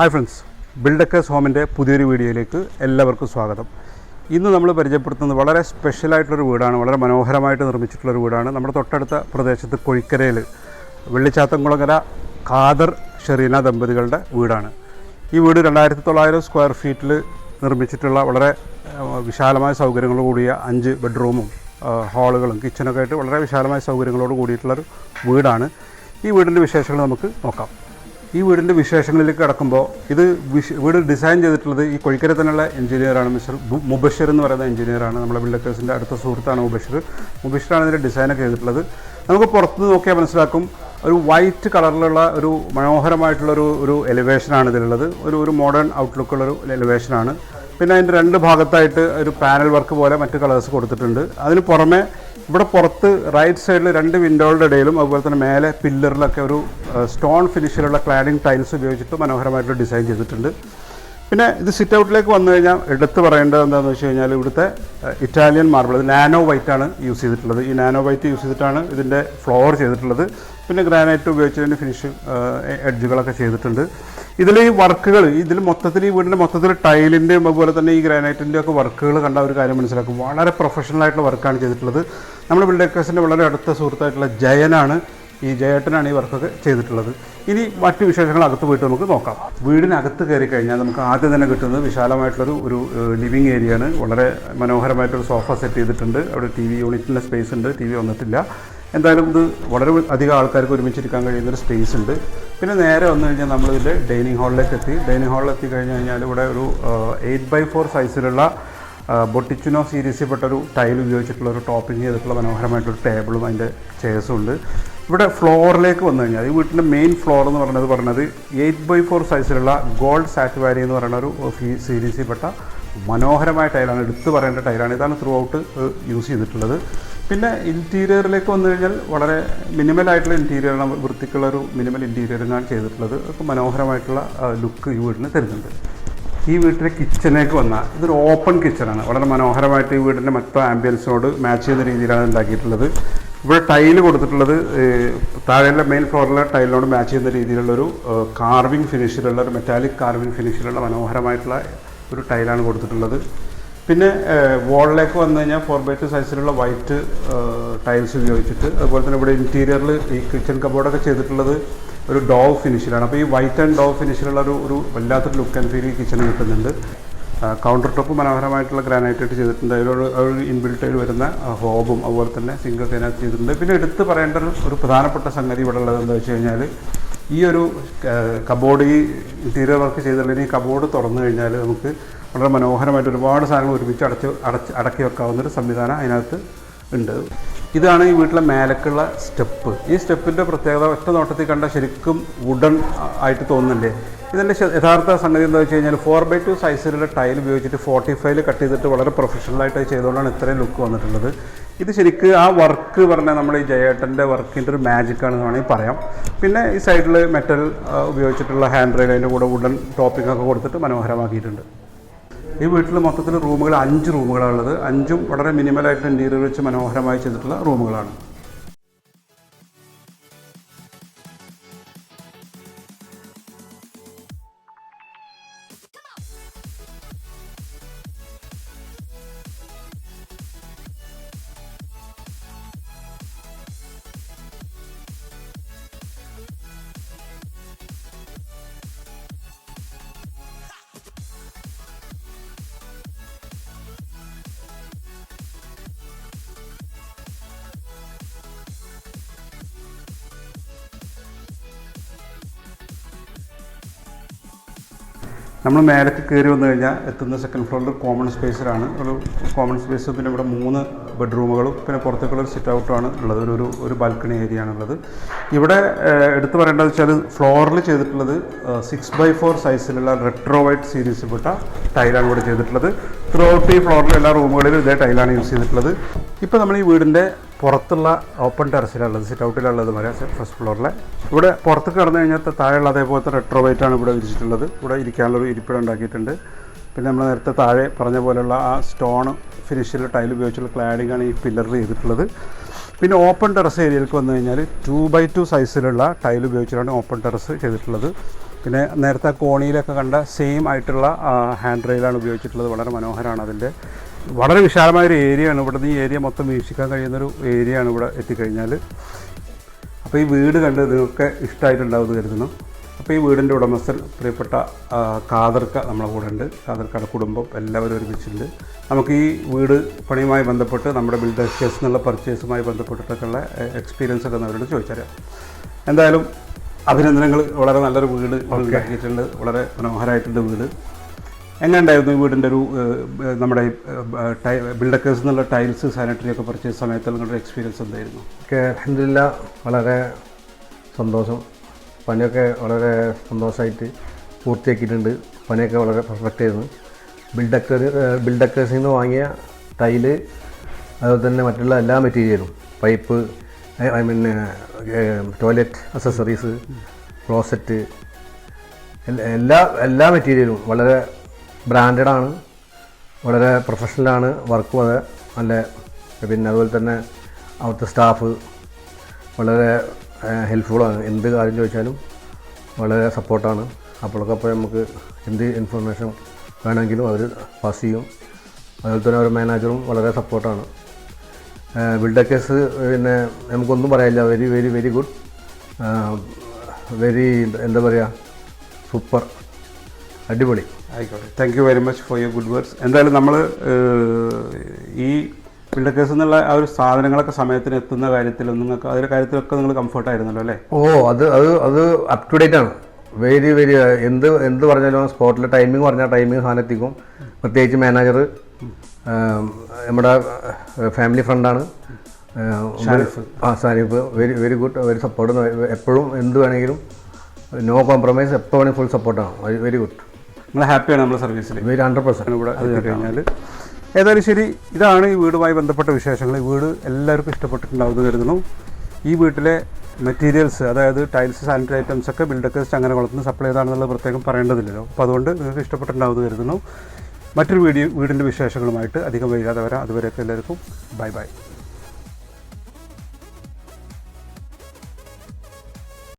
Hi friends ബിൽഡക്കേഴ്സ് ഹോമിന്റെ പുതിയൊരു വീഡിയോയിലേക്ക് എല്ലാവർക്കും സ്വാഗതം. ഇന്ന് നമ്മൾ പരിചയപ്പെടുത്തുന്നത് വളരെ സ്പെഷ്യലായിട്ടുള്ളൊരു വീടാണ് വളരെ മനോഹരമായിട്ട് നിർമ്മിച്ചിട്ടുള്ളൊരു വീടാണ്. നമ്മുടെ തൊട്ടടുത്ത പ്രദേശത്ത് കൊഴിക്കരയിൽ വെള്ളിച്ചാത്തംകുളങ്ങര ഖാദർ ഷെറീന ദമ്പതികളുടെ വീടാണ്. ഈ വീട് രണ്ടായിരത്തി തൊള്ളായിരം സ്ക്വയർ ഫീറ്റിൽ നിർമ്മിച്ചിട്ടുള്ള വളരെ വിശാലമായ സൗകര്യങ്ങളോട് കൂടിയ അഞ്ച് ബെഡ്റൂമും ഹാളുകളും കിച്ചനൊക്കെ ആയിട്ട് വളരെ വിശാലമായ സൗകര്യങ്ങളോട് കൂടിയിട്ടുള്ളൊരു വീടാണ്. ഈ വീടിന്റെ വിശേഷങ്ങൾ നമുക്ക് നോക്കാം. ഈ വീടിന്റെ വിശേഷങ്ങളിലേക്ക് കടക്കുമ്പോൾ ഇത് വീട് ഡിസൈൻ ചെയ്തിട്ടുള്ളത് ഈ കൊഴിക്കര തന്നെയുള്ള എഞ്ചിനീയറാണ് മിസ്റ്റർ മുബഷിർ എന്ന് പറയുന്ന എഞ്ചിനീയറാണ് നമ്മുടെ ബിൽഡക്കേഴ്സിന്റെ അടുത്ത സുഹൃത്താണ് മുബഷിർ. മുബഷിറാണ് ഇതിന്റെ ഡിസൈനൊക്കെ ചെയ്തിട്ടുള്ളത്. നമുക്ക് പുറത്തുനിന്ന് നോക്കിയാൽ മനസ്സിലാക്കും ഒരു വൈറ്റ് കളറിലുള്ള ഒരു മനോഹരമായിട്ടുള്ളൊരു ഒരു എലിവേഷനാണ് ഇതിലുള്ളത്. ഒരു ഒരു മോഡേൺ ഔട്ട്ലുക്കുള്ളൊരു എലിവേഷനാണ് പിന്നെ അതിന്റെ രണ്ട് ഭാഗത്തായിട്ട് ഒരു പാനൽ വർക്ക് പോലെ മറ്റ് കളേഴ്സ് കൊടുത്തിട്ടുണ്ട്. അതിന് പുറമെ ഇവിടെ പുറത്ത് റൈറ്റ് സൈഡിൽ രണ്ട് വിൻഡോകളുടെ ഇടയിലും അതുപോലെ തന്നെ മേലെ പില്ലറിലൊക്കെ ഒരു സ്റ്റോൺ ഫിനിഷിലുള്ള ക്ലാഡിംഗ് ടൈൽസ് ഉപയോഗിച്ചിട്ട് മനോഹരമായിട്ട് ഡിസൈൻ ചെയ്തിട്ടുണ്ട്. പിന്നെ ഇത് സിറ്റ് ഔട്ടിലേക്ക് വന്നു കഴിഞ്ഞാൽ എടുത്തു പറയേണ്ടത് എന്താണെന്ന് വെച്ച് കഴിഞ്ഞാൽ ഇവിടുത്തെ ഇറ്റാലിയൻ മാർബിൾ ഇത് നാനോ വൈറ്റ് ആണ് യൂസ് ചെയ്തിട്ടുള്ളത്. ഈ നാനോ വൈറ്റ് യൂസ് ചെയ്തിട്ടാണ് ഇതിന്റെ ഫ്ലോർ ചെയ്തിട്ടുള്ളത്. പിന്നെ ഗ്രാനൈറ്റ് ഉപയോഗിച്ചതിന് ഫിനിഷ് എഡ്ജുകളൊക്കെ ചെയ്തിട്ടുണ്ട്. ഇതിൽ ഈ വർക്കുകൾ ഇതിൽ മൊത്തത്തിൽ ഈ വീടിന്റെ മൊത്തത്തിൽ ടൈലിന്റെയും അതുപോലെ തന്നെ ഈ ഗ്രാനൈറ്റിന്റെയൊക്കെ വർക്കുകൾ കണ്ട ഒരു കാര്യം മനസ്സിലാക്കും. വളരെ പ്രൊഫഷണൽ ആയിട്ടുള്ള വർക്കാണ് ചെയ്തിട്ടുള്ളത്. നമ്മുടെ ബിൽഡേക്കേഴ്സിന്റെ വളരെ അടുത്ത സുഹൃത്തായിട്ടുള്ള ജയനാണ്. ഈ ജയേട്ടനാണ് ഈ വർക്കൊക്കെ ചെയ്തിട്ടുള്ളത്. ഇനി മറ്റു വിശേഷങ്ങൾ അകത്ത് പോയിട്ട് നമുക്ക് നോക്കാം. വീടിനകത്ത് കയറി കഴിഞ്ഞാൽ നമുക്ക് ആദ്യം തന്നെ കിട്ടുന്നത് വിശാലമായിട്ടുള്ളൊരു ഒരു ലിവിങ് ഏരിയയാണ് വളരെ മനോഹരമായിട്ടൊരു സോഫ സെറ്റ് ചെയ്തിട്ടുണ്ട്. അവിടെ ടി വി യൂണിറ്റിന്റെ സ്പേസ് ഉണ്ട്. ടി വി വന്നിട്ടില്ല. എന്തായാലും ഇത് വളരെ അധികം ആൾക്കാർക്ക് ഒരുമിച്ചിരിക്കാൻ കഴിയുന്നൊരു സ്പേസ് ഉണ്ട്. പിന്നെ നേരെ വന്നു കഴിഞ്ഞാൽ നമ്മളിതിന്റെ ഡൈനിങ് ഹാളിലേക്ക് എത്തി. ഡൈനിങ് ഹാളിൽ എത്തി കഴിഞ്ഞ് കഴിഞ്ഞാൽ ഇവിടെ ഒരു എയ്റ്റ് ബൈ ഫോർ സൈസിലുള്ള ബൊട്ടിച്ചിനോ സീരീസിൽപ്പെട്ട ഒരു ടൈൽ ഉപയോഗിച്ചിട്ടുള്ള ഒരു ടോപ്പിംഗ് ചെയ്തിട്ടുള്ള മനോഹരമായിട്ടൊരു ടേബിളും അതിന്റെ ചെയർസും ഉണ്ട്. ഇവിടെ ഫ്ലോറിലേക്ക് വന്നു കഴിഞ്ഞാൽ ഈ വീട്ടിന്റെ മെയിൻ ഫ്ലോർ എന്ന് പറയുന്നത് പറഞ്ഞത് എയ്റ്റ് ബൈ ഫോർ സൈസിലുള്ള ഗോൾഡ് സാറ്റുവാരി എന്ന് പറയുന്ന ഒരു സീരീസിൽപ്പെട്ട മനോഹരമായ ടൈലാണ് എടുത്തു പറയേണ്ട ടൈലാണ് ഇതാണ് ത്രൂ ഔട്ട് യൂസ് ചെയ്തിട്ടുള്ളത്. പിന്നെ ഇന്റീരിയറിലേക്ക് വന്നു കഴിഞ്ഞാൽ വളരെ മിനിമൽ ആയിട്ടുള്ള ഇന്റീരിയറാണ് വൃത്തിക്കുള്ള ഒരു മിനിമൽ ഇന്റീരിയറിനാണ് ചെയ്തിട്ടുള്ളത്. അപ്പോൾ മനോഹരമായിട്ടുള്ള ലുക്ക് ഈ വീടിന് തരുന്നുണ്ട്. ഈ വീട്ടിലെ കിച്ചണിലേക്ക് വന്നാൽ ഇതൊരു ഓപ്പൺ കിച്ചണാണ് വളരെ മനോഹരമായിട്ട് ഈ വീടിന്റെ മൊത്തം ആംബിയൻസിനോട് മാച്ച് ചെയ്യുന്ന രീതിയിലാണ് ഉണ്ടാക്കിയിട്ടുള്ളത്. ഇവിടെ ടൈൽ കൊടുത്തിട്ടുള്ളത് താഴെ താഴെയുള്ള മെയിൻ ഫ്ലോറിലെ ടൈലിനോട് മാച്ച് ചെയ്യുന്ന രീതിയിലുള്ളൊരു കാർവിംഗ് ഫിനിഷിലുള്ള ഒരു മെറ്റാലിക് കാർവിംഗ് ഫിനിഷിലുള്ള മനോഹരമായിട്ടുള്ള ഒരു ടൈലാണ് കൊടുത്തിട്ടുള്ളത്. പിന്നെ വാളിലേക്ക് വന്നു കഴിഞ്ഞാൽ ഫോർ ബൈ ടു സൈസിലുള്ള വൈറ്റ് ടൈൽസ് ഉപയോഗിച്ചിട്ട് അതുപോലെ തന്നെ ഇവിടെ ഇന്റീരിയറിൽ ഈ കിച്ചൺ കബോർഡൊക്കെ ചെയ്തിട്ടുള്ളത് ഒരു ഡോവ് ഫിനിഷിലാണ് അപ്പോൾ ഈ വൈറ്റ് ആൻഡ് ഡോവ് ഫിനിഷിലുള്ള ഒരു ഒരു വല്ലാത്തൊരു ലുക്ക് ആൻഡ് ഫീൽ ഈ കിച്ചണിൽ കിട്ടുന്നുണ്ട്. കൗണ്ടർ ടോപ്പ് മനോഹരമായിട്ടുള്ള ഗ്രാനൈറ്റായിട്ട് ചെയ്തിട്ടുണ്ട്. അതിലൊരു ഒരു ഇൻബിൽട്ടായി വരുന്ന ഹോബും അതുപോലെ തന്നെ സിംഗിൾ അതിനകത്ത് ചെയ്തിട്ടുണ്ട്. പിന്നെ എടുത്ത് പറയേണ്ട ഒരു ഒരു പ്രധാനപ്പെട്ട സംഗതി ഇവിടെ ഉള്ളത് എന്താ വെച്ച് കഴിഞ്ഞാൽ ഈ ഒരു കബോർഡ് ഈ ഇന്റീരിയർ വർക്ക് ചെയ്തിട്ടുള്ള ഈ കബോർഡ് തുറന്നു കഴിഞ്ഞാൽ നമുക്ക് വളരെ മനോഹരമായിട്ട് ഒരുപാട് സാധനങ്ങൾ ഒരുമിച്ച് അടച്ച് അടച്ച് അടക്കി വെക്കാവുന്നൊരു സംവിധാനം അതിനകത്ത് ഉണ്ട്. ഇതാണ് ഈ വീട്ടിലെ മേലക്കുള്ള സ്റ്റെപ്പ്. ഈ സ്റ്റെപ്പിന്റെ പ്രത്യേകത ഒറ്റ നോട്ടത്തിൽ കണ്ട ശരിക്കും വുഡൺ ആയിട്ട് തോന്നുന്നില്ലേ? ഇതിന്റെ യഥാർത്ഥ സംഗതി എന്താ വെച്ച് കഴിഞ്ഞാൽ ഫോർ ബൈ ടു സൈസിലുള്ള ടൈൽ ഉപയോഗിച്ചിട്ട് ഫോർട്ടി ഫൈവ് കട്ട് ചെയ്തിട്ട് വളരെ പ്രൊഫഷണലായിട്ട് ചെയ്തുകൊണ്ടാണ് ഇത്രയും ലുക്ക് വന്നിട്ടുള്ളത്. ഇത് ശരിക്ക് ആ വർക്ക് പറഞ്ഞാൽ നമ്മൾ ഈ ജയേട്ടന്റെ വർക്കിന്റെ ഒരു മാജിക്കാണെന്ന് വേണമെങ്കിൽ പറയാം. പിന്നെ ഈ സൈഡിൽ മെറ്റൽ ഉപയോഗിച്ചിട്ടുള്ള ഹാൻഡ് റെയിൽ അതിന്റെ കൂടെ വുഡൻ ടോപ്പിംഗ് ഒക്കെ കൊടുത്തിട്ട് മനോഹരമാക്കിയിട്ടുണ്ട്. ഈ വീട്ടിൽ മൊത്തത്തിൽ റൂമുകൾ അഞ്ച് റൂമുകളാണുള്ളത് അഞ്ചും വളരെ മിനിമലായിട്ട് ഇന്റീരിയർ വെച്ച് മനോഹരമായി ചെയ്തിട്ടുള്ള റൂമുകളാണ്. നമ്മൾ മേലേക്ക് കയറി വന്നു കഴിഞ്ഞാൽ എത്തുന്ന സെക്കൻഡ് ഫ്ലോറിൽ കോമൺ സ്പേസിലാണ് ഒരു കോമൺ സ്പേസ് പിന്നെ ഇവിടെ മൂന്ന് ബെഡ്റൂമുകളും പിന്നെ പുറത്തേക്കുള്ള ഒരു സിറ്റ് ഔട്ടുമാണ് ഉള്ളത്. ഒരു ഒരു ഒരു ബാൽക്കണി ഏരിയ ആണുള്ളത് ഇവിടെ എടുത്തു പറയേണ്ടത് വെച്ചാൽ ഫ്ലോറിൽ ചെയ്തിട്ടുള്ളത് സിക്സ് ബൈ ഫോർ സൈസിലുള്ള റെട്രോ വൈറ്റ് സീരീസിൽപ്പെട്ട ടൈലാണ് ഇവിടെ ചെയ്തിട്ടുള്ളത്. ത്രൂ ഔട്ട് ഈ ഫ്ലോറിലെ എല്ലാ റൂമുകളിലും ഇതേ ടൈലാണ് യൂസ് ചെയ്തിട്ടുള്ളത്. ഇപ്പോൾ നമ്മൾ ഈ വീടിന്റെ പുറത്തുള്ള ഓപ്പൺ ടെറസിലുള്ളത് സിറ്റ് ഔട്ടിലുള്ളത് വരെ ഫസ്റ്റ് ഫ്ലോറിലെ ഇവിടെ പുറത്ത് കടന്നു കഴിഞ്ഞാൽ താഴെയുള്ള അതേപോലത്തെ റെട്രോ വൈറ്റാണ് ഇവിടെ വിരിച്ചിട്ടുള്ളത്. ഇവിടെ ഇരിക്കാനുള്ളൊരു ഇരിപ്പിടം ഉണ്ടാക്കിയിട്ടുണ്ട്. പിന്നെ നമ്മൾ നേരത്തെ താഴെ പറഞ്ഞ പോലെയുള്ള ആ സ്റ്റോൺ ഫിനിഷിൽ ടൈൽ ഉപയോഗിച്ചുള്ള ക്ലാഡിങ്ങാണ് ഈ പില്ലറിൽ ചെയ്തിട്ടുള്ളത്. പിന്നെ ഓപ്പൺ ടെറസ് ഏരിയയിലേക്ക് വന്നു കഴിഞ്ഞാൽ ടു ബൈ ടു സൈസിലുള്ള ടൈൽ ഉപയോഗിച്ചിട്ടാണ് ഓപ്പൺ ടെറസ് ചെയ്തിട്ടുള്ളത്. പിന്നെ നേരത്തെ കോണിയിലൊക്കെ കണ്ട സെയിം ആയിട്ടുള്ള ഹാൻഡ് റെയിലാണ് ഉപയോഗിച്ചിട്ടുള്ളത്. വളരെ മനോഹരമാണ് അതിന്റെ. വളരെ വിശാലമായ ഒരു ഏരിയയാണ് ഇവിടുന്ന് ഈ ഏരിയ മൊത്തം വീക്ഷിക്കാൻ കഴിയുന്നൊരു ഏരിയയാണ് ഇവിടെ എത്തിക്കഴിഞ്ഞാൽ അപ്പോൾ ഈ വീട് കണ്ട് നിങ്ങൾക്ക് ഇഷ്ടമായിട്ടുണ്ടാവുമെന്ന് കരുതുന്നു. അപ്പോൾ ഈ വീടിന്റെ ഉടമസ്ഥൻ പ്രിയപ്പെട്ട കാതർക്ക നമ്മളെ കൂടെ ഉണ്ട് കാതർക്കയുടെ കുടുംബം എല്ലാവരും ഒരുമിച്ചുണ്ട് നമുക്ക് ഈ വീട് പണിയുമായി ബന്ധപ്പെട്ട് നമ്മുടെ ബിൽഡേഴ്സ് കേസ് എന്നുള്ള പർച്ചേസുമായി ബന്ധപ്പെട്ടിട്ടൊക്കെയുള്ള എക്സ്പീരിയൻസ് ഒക്കെ അവരോട് ചോദിച്ചറിയാം. എന്തായാലും അഭിനന്ദനങ്ങൾ. വളരെ നല്ലൊരു വീട് ഉണ്ടാക്കിയിട്ടുണ്ട് വളരെ മനോഹരമായിട്ടുണ്ട് വീട്. എങ്ങനെ ഉണ്ടായിരുന്നു ഈ വീടിന്റെ ഒരു നമ്മുടെ നമ്മുടെ ബിൽഡക്കേഴ്സ് എന്നുള്ള ടൈൽസ് സാനിറ്ററി ഒക്കെ പർച്ചേസ് സമയത്ത് നിങ്ങളുടെ എക്സ്പീരിയൻസ് എന്തായിരുന്നു? അലഹമില്ല വളരെ സന്തോഷം. പണിയൊക്കെ വളരെ സന്തോഷമായിട്ട് പൂർത്തിയാക്കിയിട്ടുണ്ട്. പണിയൊക്കെ വളരെ പെർഫെക്റ്റ് ആയിരുന്നു. ബിൽഡക്കർ ബിൽഡക്കേഴ്സിൽ നിന്ന് വാങ്ങിയ ടൈൽ അതുപോലെ തന്നെ മറ്റുള്ള എല്ലാ മെറ്റീരിയലും pipe I mean toilet accessories closet എല്ലാ എല്ലാ മെറ്റീരിയലും വളരെ ബ്രാൻഡഡ് ആണ്. വളരെ പ്രൊഫഷണലാണ് വർക്ക് വളരെ നല്ല പിന്നെ അതുപോലെ തന്നെ അവിടുത്തെ സ്റ്റാഫ് വളരെ ഹെൽപ്ഫുള്ളാണ് എന്ത് കാര്യം ചോദിച്ചാലും വളരെ സപ്പോർട്ടാണ് അപ്പോഴൊക്കെ നമുക്ക് എന്ത് ഇൻഫർമേഷൻ വേണമെങ്കിലും അവർ പാസ് ചെയ്യും. അതുപോലെ തന്നെ ഒരു മാനേജറും വളരെ സപ്പോർട്ടാണ് ബിൽഡക്കേഴ്സ് പിന്നെ നമുക്കൊന്നും പറയാനില്ല. Very very very good very എന്താ പറയുക സൂപ്പർ അടിപൊളി. ആയിക്കോട്ടെ. Thank you very much for your good words എന്തായാലും നമ്മൾ ഈ ബിൽഡക്കേഴ്സ് എന്നുള്ള ആ ഒരു സാധനങ്ങളൊക്കെ സമയത്തിന് എത്തുന്ന കാര്യത്തിലും നിങ്ങൾക്ക് അതിന്റെ കാര്യത്തിലൊക്കെ നിങ്ങൾ കംഫർട്ടായിരുന്നല്ലോ അല്ലേ? ഓ അത് അത് അത് അപ് ടു ഡേറ്റ് ആണ്. വെരി വെരി എന്ത് എന്ത് പറഞ്ഞാലും സ്പോട്ടിൽ ടൈമിംഗ് പറഞ്ഞാൽ ടൈമിംഗ് സാധനം എത്തിക്കും പ്രത്യേകിച്ച് മാനേജർ നമ്മുടെ ഫാമിലി ഫ്രണ്ടാണ് ആ Sarif very very good very support എപ്പോഴും എന്ത് വേണമെങ്കിലും നോ കോംപ്രമൈസ് എപ്പോൾ വേണമെങ്കിലും ഫുൾ സപ്പോർട്ടാണ് വെരി ഗുഡ് നിങ്ങൾ ഹാപ്പിയാണ് നമ്മുടെ സർവീസിൽ വെരി ഹൺഡ്രഡ് പെർസെന്റ് ഇവിടെ എത്തിക്കഴിഞ്ഞാൽ ഏതായാലും ശരി ഇതാണ് ഈ വീടുമായി ബന്ധപ്പെട്ട വിശേഷങ്ങൾ. ഈ വീട് എല്ലാവർക്കും ഇഷ്ടപ്പെട്ടിട്ടുണ്ടാവുമെന്ന് കരുതുന്നു. ഈ വീട്ടിലെ മെറ്റീരിയൽസ് അതായത് ടൈൽസ് സാനിറ്ററി ഐറ്റംസ് ഒക്കെ ബിൽഡക്കേഴ്സ് അങ്ങനെ വളർത്തുന്ന സപ്ലൈ ചെയ്താണെന്നുള്ളത് പ്രത്യേകം പറയേണ്ടതില്ലല്ലോ. അപ്പോൾ അതുകൊണ്ട് നിങ്ങൾക്ക് ഇഷ്ടപ്പെട്ടിട്ടുണ്ടാവുമെന്ന് കരുതുന്നു. മറ്റൊരു വീഡിയോ വീടിന്റെ വിശേഷങ്ങളുമായിട്ട് അധികം വൈകാതെ വരാം. അതുവരെയൊക്കെ എല്ലാവർക്കും ബൈ ബൈ.